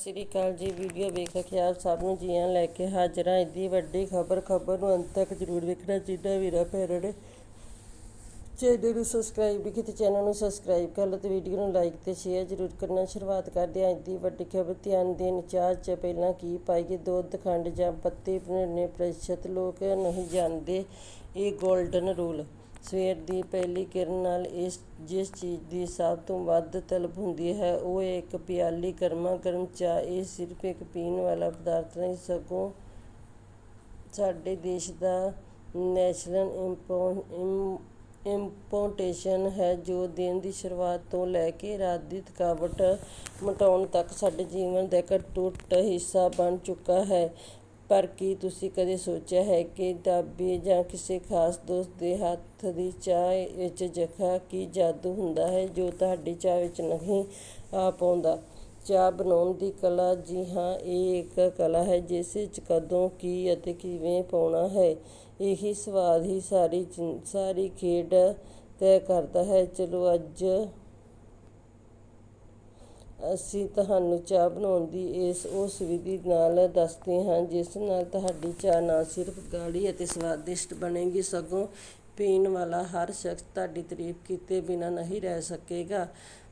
ਸ੍ਰੀ ਅਕਾਲ ਜੀ, ਵੀਡੀਓ ਵੇਖ ਕੇ ਆਪ ਸਭ ਨੂੰ ਜੀਆਂ ਲੈ ਕੇ ਹਾਜ਼ਰ ਹਾਂ। ਇੱਡੀ ਵੱਡੀ ਖਬਰ ਖਬਰ ਨੂੰ ਅੰਤ ਤੱਕ ਜ਼ਰੂਰ ਵੇਖਣਾ। ਚਾਹੀਦਾ ਵੀਰਾ ਭੈਣਾਂ ਨੇ ਚੈਨਲ ਨੂੰ ਸਬਸਕ੍ਰਾਈਬ ਨਹੀਂ ਕੀਤਾ, ਚੈਨਲ ਨੂੰ ਸਬਸਕ੍ਰਾਈਬ ਕਰ ਲਓ ਤੇ ਵੀਡੀਓ ਨੂੰ ਲਾਈਕ ਤੇ ਸ਼ੇਅਰ ਜ਼ਰੂਰ ਕਰਨਾ। ਸ਼ੁਰੂਆਤ ਕਰਦੇ ਹਾਂ ਇੱਡੀ ਵੱਡੀ ਖਬਰ। ਧਿਆਨ ਦੇਣ ਚਾਹ ਚ ਪਹਿਲਾਂ ਕੀ ਪਾਈਏ ਦੁੱਧ, ਖੰਡ ਜਾਂ ਪੱਤੀ ਬਣਾਉਣੇ ਪ੍ਰਤੀਸ਼ਤ ਲੋਕ ਨਹੀਂ ਜਾਣਦੇ। ਇਹ 골ਡਨ ਰੂਲ ਸਵੇਰ ਦੀ ਪਹਿਲੀ ਕਿਰਨ ਨਾਲ ਇਸ, ਜਿਸ ਚੀਜ਼ ਦੀ ਸਭ ਤੋਂ ਵੱਧ ਤਲਬ ਹੁੰਦੀ ਹੈ, ਉਹ ਹੈ ਇੱਕ ਪਿਆਲੀ ਗਰਮਾ ਗਰਮ ਚਾਹ ਇਹ ਸਿਰਫ ਇੱਕ ਪੀਣ ਵਾਲਾ ਪਦਾਰਥ ਨਹੀਂ, ਸਗੋਂ ਸਾਡੇ ਦੇਸ਼ ਦਾ ਨੈਸ਼ਨਲ ਇੰਪੋ, ਇਮ ਇੰਪੋਰਟੇਸ਼ਨ ਹੈ, ਜੋ ਦਿਨ ਦੀ ਸ਼ੁਰੂਆਤ ਤੋਂ ਲੈ ਕੇ ਰਾਤ ਦੀ ਥਕਾਵਟ ਮਿਟਾਉਣ ਤੱਕ ਸਾਡੇ ਜੀਵਨ ਦਾ ਇੱਕ ਅਟੁੱਟ ਹਿੱਸਾ ਬਣ ਚੁੱਕਾ ਹੈ। ਪਰ ਕੀ ਤੁਸੀਂ ਕਦੇ ਸੋਚਿਆ ਹੈ ਕਿ ਢਾਬੇ ਜਾਂ ਕਿਸੇ ਖਾਸ ਦੋਸਤ ਦੇ ਹੱਥ ਦੀ ਚਾਹ ਵਿੱਚ ਜਖਾ ਕੀ ਜਾਦੂ ਹੁੰਦਾ ਹੈ ਜੋ ਤੁਹਾਡੀ ਚਾਹ ਵਿੱਚ ਨਹੀਂ ਆ ਪਾਉਂਦਾ? ਚਾਹ ਬਣਾਉਣ ਦੀ ਕਲਾ ਜੀ ਹਾਂ, ਇਹ ਇੱਕ ਕਲਾ ਹੈ ਜਿਸ ਵਿੱਚ ਕਦੋਂ, ਕੀ ਅਤੇ ਕਿਵੇਂ ਪਾਉਣਾ ਹੈ। ਇਹੀ ਸਵਾਦ ਹੀ ਸਾਰੀ ਜ਼ਿੰ- ਸਾਰੀ ਖੇਡ ਤੈਅ ਕਰਦਾ ਹੈ। ਚਲੋ ਅੱਜ ਅਸੀਂ ਤੁਹਾਨੂੰ ਚਾਹ ਬਣਾਉਣ ਦੀ ਇਸ ਉਸ ਵਿਧੀ ਨਾਲ ਦੱਸਦੇ ਹਾਂ, ਜਿਸ ਨਾਲ ਤੁਹਾਡੀ ਚਾਹ ਨਾ ਸਿਰਫ ਗਾੜੀ ਅਤੇ ਸਵਾਦਿਸ਼ਟ ਬਣੇਗੀ, ਸਗੋਂ ਪੀਣ ਵਾਲਾ ਹਰ ਸ਼ਖਸ ਤੁਹਾਡੀ ਤਾਰੀਫ ਕੀਤੇ ਬਿਨਾਂ ਨਹੀਂ ਰਹਿ ਸਕੇਗਾ।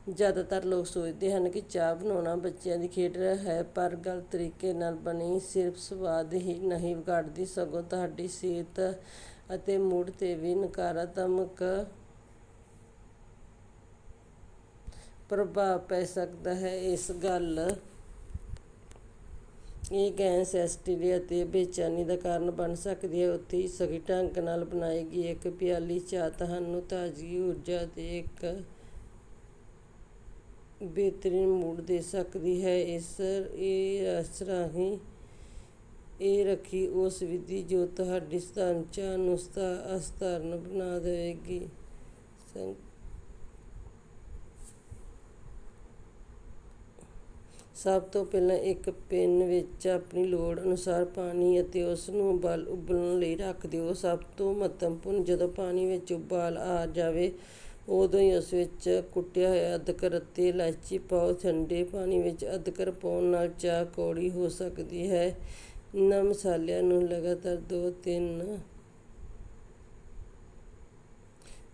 ਜ਼ਿਆਦਾਤਰ ਲੋਕ ਸੋਚਦੇ ਹਨ ਕਿ ਚਾਹ ਬਣਾਉਣਾ ਬੱਚਿਆਂ ਦੀ ਖੇਡ ਹੈ, ਪਰ ਗਲਤ ਤਰੀਕੇ ਨਾਲ ਬਣੀ, ਸਿਰਫ ਸਵਾਦ ਹੀ ਨਹੀਂ ਵਿਗਾੜਦੀ, ਸਗੋਂ ਤੁਹਾਡੀ ਸਿਹਤ ਅਤੇ ਮੂਡ 'ਤੇ ਵੀ ਨਕਾਰਾਤਮਕ ਪ੍ਰਭਾਵ ਪੈ ਸਕਦਾ ਹੈ ਇਸ ਗੱਲ। ਇਹ ਗੈਸ ਐਸਿਡਿਟੀ ਅਤੇ ਬੇਚੈਨੀ ਦਾ ਕਾਰਨ ਬਣ ਸਕਦੀ ਹੈ। ਉੱਥੇ ਹੀ ਸਹੀ ਢੰਗ ਨਾਲ ਬਣਾਈ ਗਈ ਇੱਕ ਪਿਆਲੀ ਚਾਹ ਤੁਹਾਨੂੰ ਤਾਜ਼ਗੀ ਊਰਜਾ ਅਤੇ ਇੱਕ ਬਿਹਤਰੀਨ ਮੂਡ ਦੇ ਸਕਦੀ ਹੈ। ਇਸ ਇਹ ਇਸ ਰਾਹੀਂ ਇਹ ਰੱਖੀ ਉਸ ਵਿਧੀ ਜੋ ਤੁਹਾਡੀ ਸਾਂਚਾ ਨੂੰ ਅਸਧਾਰਨ ਬਣਾ ਦੇਵੇਗੀ। ਸਭ ਤੋਂ ਪਹਿਲਾਂ ਇੱਕ ਪੈਨ ਵਿੱਚ ਆਪਣੀ ਲੋੜ ਅਨੁਸਾਰ ਪਾਣੀ ਅਤੇ ਉਸ ਨੂੰ ਉਬਾਲ ਉਬਲਣ ਲਈ ਰੱਖ ਦਿਓ। ਸਭ ਤੋਂ ਮਹੱਤਵਪੂਰਨ ਜਦੋਂ ਪਾਣੀ ਵਿੱਚ ਉਬਾਲ ਆ ਜਾਵੇ, ਉਦੋਂ ਹੀ ਉਸ ਵਿੱਚ ਕੁੱਟਿਆ ਹੋਇਆ ਅਦਰਕ ਅਤੇ ਇਲਾਇਚੀ ਪਾਓ। ਠੰਡੇ ਪਾਣੀ ਵਿੱਚ ਅਦਰਕ ਪਾਉਣ ਨਾਲ ਚਾਹ ਕੌੜੀ ਹੋ ਸਕਦੀ ਹੈ। ਇਹਨਾਂ ਮਸਾਲਿਆਂ ਨੂੰ ਲਗਾਤਾਰ 2-3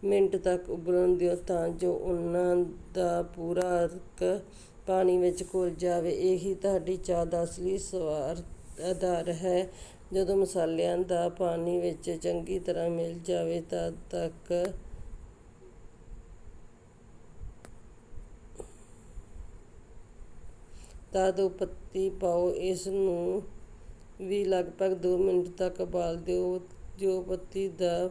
ਮਿੰਟ ਤੱਕ ਉਬਲਣ ਦਿਓ ਤਾਂ ਜੋ ਉਹਨਾਂ ਦਾ ਪੂਰਾ ਅਰਕ ਪਾਣੀ ਵਿੱਚ ਘੁਲ ਜਾਵੇ, ਇਹੀ ਤੁਹਾਡੀ ਚਾਹ ਦਾ ਅਸਲੀ ਸਵਾਦ ਆਧਾਰ ਹੈ। ਜਦੋਂ ਮਸਾਲਿਆਂ ਦਾ ਪਾਣੀ ਵਿੱਚ ਚੰਗੀ ਤਰ੍ਹਾਂ ਮਿਲ ਜਾਵੇ ਤਦ ਤੱਕ ਤਦ ਉਹ ਪੱਤੀ ਪਾਓ। ਇਸ ਨੂੰ ਵੀ ਲਗਭਗ 2 ਮਿੰਟ ਤੱਕ ਉਬਾਲ ਦਿਓ। ਜੋ ਪੱਤੀ ਦਾ